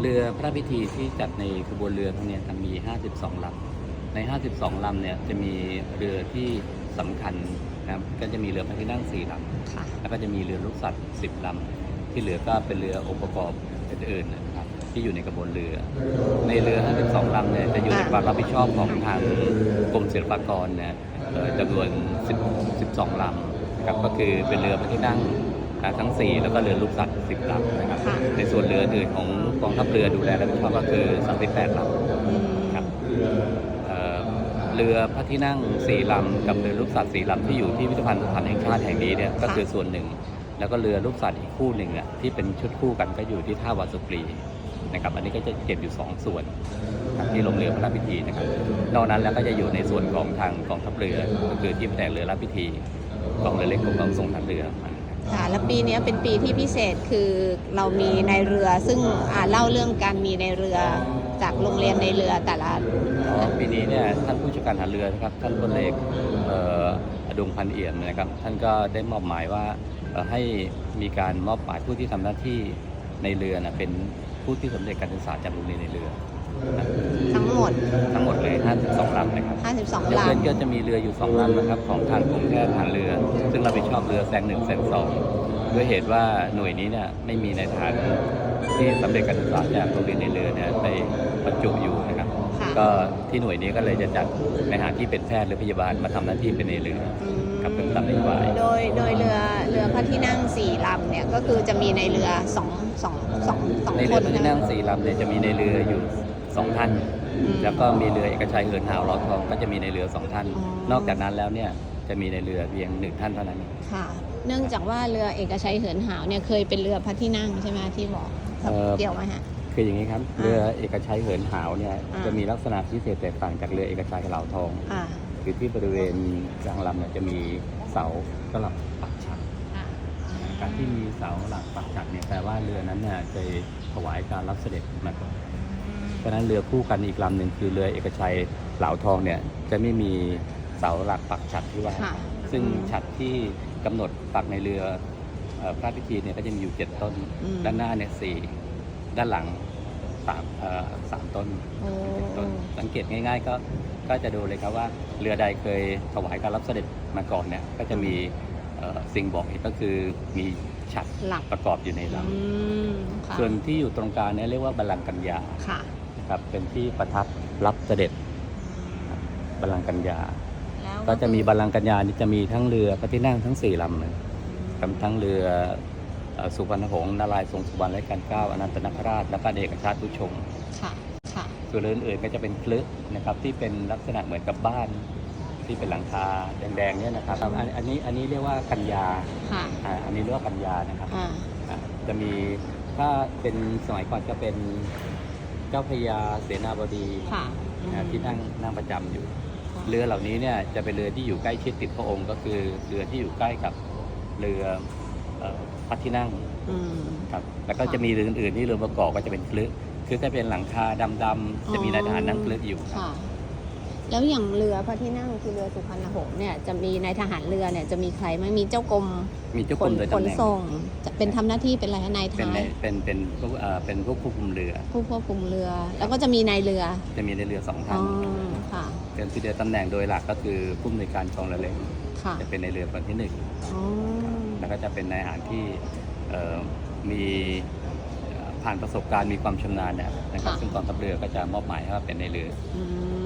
เรือพระราชพิธีที่จัดในขบวนเรือทั้งเนี้ยครับมี 52ลำใน 52ลำเนี่ยจะมีเรือที่สำคัญนะครับก็จะมีเรือพระที่นั่ง4ลค่ะำแล้วก็จะมีเรือลูกสัตว์ 10ลำที่เหลือก็เป็นเรือองค์ประกอบอื่นๆนะครับที่อยู่ในกระบวนเรือ ในเรือ 52ลำเนี่ยจะอยู่ในความรับผิดชอบของทางกรมศิลปากรเนี่ยเอ่อจำนวน10 12ลำครับก็คือเป็นเรือพระที่นั่ง อ่าทั้ง 4 แล้วก็เรือลูกสัตว์ 10ลำนะครับ ค่ะ ในส่วนเรืออื่นของกองทัพเรือดูแลรับผิดชอบก็คือ 38ลำอืมครับเอ่อเรือพระที่นั่งสี่ลำกับเรือลูกสัตว์สี่ลำที่อยู่ที่พิพิธภัณฑ์สถานแห่งชาติแห่งนี้เนี่ยก็คือส่วนหนึ่ง แล้วก็เรือลูกสัตว์อีกคู่หนึ่งอะที่เป็นชุดคู่กันก็อยู่ที่ท่าวาสุกรีนะครับ อันนี้ก็จะเก็บอยู่สองส่วนครับที่ลงเรือพระราชพิธีนะครับ นอกนั้นแล้วก็จะอยู่ในส่วนของทางกองทัพเรือก็คือที่แผนกเรือรับพิธีกองเรือเล็กของกองทรงทัพเรือมันนะครับ ค่ะแล้วปีเนี้ยเป็นปีที่พิเศษคือเรามีในเรือซึ่งอ่าเล่าเรื่องการมีในเรือจากโรงเรียนในเรือแต่ละอ๋อปีนี้เนี่ยท่านผู้จัดการทหารเรือนะครับท่านพลเอกเอ่ออดุงพันเอี่ยมนะครับ ท่านก็ได้มอบหมายว่าเอ่อให้มีการมอบหมายผู้ที่ทำหน้าที่ในเรือนะเป็นผู้ที่สำเร็จการศึกษาจากโรงเรียนในเรือนะทั้งหมดทั้งหมดเลย52ลำนะครับ52แล้วลเพื่อนก็จะมีเรืออยู่2ลำนะครับของทางกรมแพทย์ทหารเรือซึ่งเราไปชอบเรือแซงหนึ่งแซงสองด้วยเหตุว่าหน่วยนี้เนี่ยไม่มีในายทหารที่สำเร็จการศึกษาจากโรงเรียนในเรือเนี่ยไปบรรจุอยู่นะครับำค่ะก็ที่หน่วยนี้ก็เลยจะจัดในหารที่เป็นแพทย์หรือพยาบาลมาทำหน้าที่เป็นในเรืออืมครับเป็นตามนโยบายโดยโดยเรือเรือพระที่นั่งสี่ลำเนี่ยก็คือจะมีในเรือสองสองสองสองในคเรือนพระที่นั่งสี่ลำเนี่ยจะมีในเรืออยู่สองท่านอืมแล้วก็มีเรือเอกชัยเหินหาวล้อทองก็จะมีในเรือสองท่านอ๋อนอกจากนั้นแล้วเนี่ย จะมีในเรือเพียงหนึ่งท่านเท่านั้นค่ะ เนื่องจากว่าเรือเอกชัยเหินหาวเนี่ยเคยเป็นเรือพระที่นั่งใช่ไหมที่บอกเอ่อ เกี่ยวไหมฮะ คืออย่างนี้ครับอ่าเรือเอกชัยเหินหาวเนี่ยอ่า จะมีลักษณะพิเศษแตกต่างจากเรือเอกชัยเหลาทองอ่าคือที่บริเวณกลางลำเนี่ยจะมีเสาสลับปักฉัดอ่าการที่มีเสาหลักปักฉัดเนี่ยแปลว่าเรือนั้นเนี่ยเคยถวายการรับเสด็จมาก่อน เพราะฉะนั้นเรือคู่กันอีกลำหนึ่งคือเรือเอกชัยเหลาทองเนี่ยจะไม่มี เสาหลักปักฉัดที่ว่า ค่ะ ซึ่งอืมฉัดที่กำหนดปักในเรือเอ่อพระพิธีเนี่ยก็จะมีอยู่เจ็ดต้น อืมด้านหน้าเนี่ยสี่ด้านหลังสามเอ่อสามต้น โอ้เป็นต้นสังเกตง่ายๆก็ก็จะดูเลยครับว่าเรือใดเคยถวายการรับเสด็จมาก่อนเนี่ยก็จะมีเอ่อสิ่งบอกเหตุก็คือมีฉัดหลักประกอบอยู่ในลอืมค่ะำส่วนที่อยู่ตรงกลางเนี่ยเรียกว่าบัลลังก์กัญญาค่ะครับเป็นที่ประทับรับเสด็จบัลลังก์กัญญาแล้ว ก็จะมีบัลลังก์กัญญานี่จะมีทั้งเรือพระที่นั่งทั้งสี่ลำเลยกับทั้งเรือเอ่อสุพรรณหงษ์นารายณ์ทรงสุวรรณและการเกล้าอนันตนาคราชและก็เอกชาติผู้ชมค่ะค่ะส่วนเรืออื่นๆก็จะเป็นคลึนะครับที่เป็นลักษณะเหมือนกับบ้านที่เป็นหลังคาแดงๆเนี่ยนะครับอันอันนี้อันนี้เรียกว่ากัญญาค่ะอ่าอันนี้เรียกว่ากัญญานะครับอ่าอ่าจะมีถ้าเป็นสมัยก่อนจะเป็นเจ้าพระยาเสนาบดีค่ะนะที่นั่งนั่งประจำอยู่ค่ะ เรือเหล่านี้เนี่ยจะเป็นเรือที่อยู่ใกล้ชิดติดพระองค์ ก็คือเรือที่อยู่ใกล้กับเรือเอ่อพระที่นั่งอืมครับแล้วก็จะมีเรืออื่นๆที่เรือประกอบก็จะเป็นคลึคือถ้าเป็นหลังคาดำๆจะมีนายทหารนั่งคลึอยู่ค่ะ แล้วอย่างเรือพระที่นั่งคือเรือสุพรรณหงษ์เนี่ยจะมีในายทหารเรือเนี่ยจะมีใครไหมมีเจ้ากรมมีเจ้าขกรนมโดยขตำนแหน่งส่งจะเป็นทำหน้าที่เป็นอะไรคะนายเป็นท้าในยเป็นเป็นผู้เอ่อเป็นผู้ควบคุมเรือ ผู้ควบคุมเรือ แล้วก็จะมีนายเรือจะมีในเรือสองอ๋ท่าอนค่ะเป็นที่เดียวตำแหน่งโดยหลักก็คือผู้อำนวยการกองเรือเล็กค่ะจะเป็นในเรือคนที่หนึ่งอ๋อแล้วก็จะเป็นนายทหารที่เอ่อมีเอ่อผ่านประสบการณ์มีความชำนาญเนี่ยนะครับซึ่งกองทัพเรือก็จะมอบหมายให้ว่าเป็นในเรือ อืม